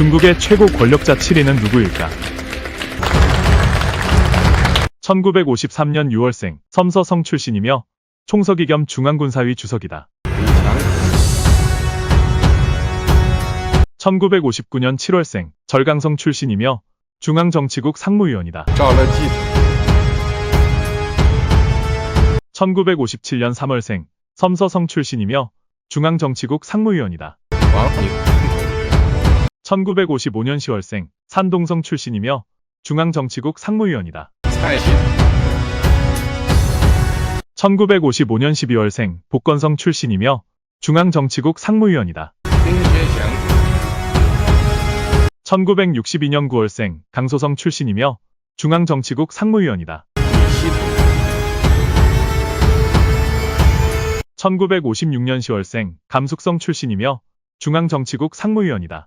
중국의 최고 권력자 7위는 누구일까? 1953년 6월생, 섬서성 출신이며 총서기 겸 중앙군사위 주석이다. 1959년 7월생, 절강성 출신이며 중앙정치국 상무위원이다. 1957년 3월생, 섬서성 출신이며 중앙정치국 상무위원이다. 1955년 10월생, 산동성 출신이며 중앙정치국 상무위원이다. 1955년 12월생, 복건성 출신이며 중앙정치국 상무위원이다. 1962년 9월생, 강소성 출신이며 중앙정치국 상무위원이다. 1956년 10월생, 감숙성 출신이며 중앙정치국 상무위원이다.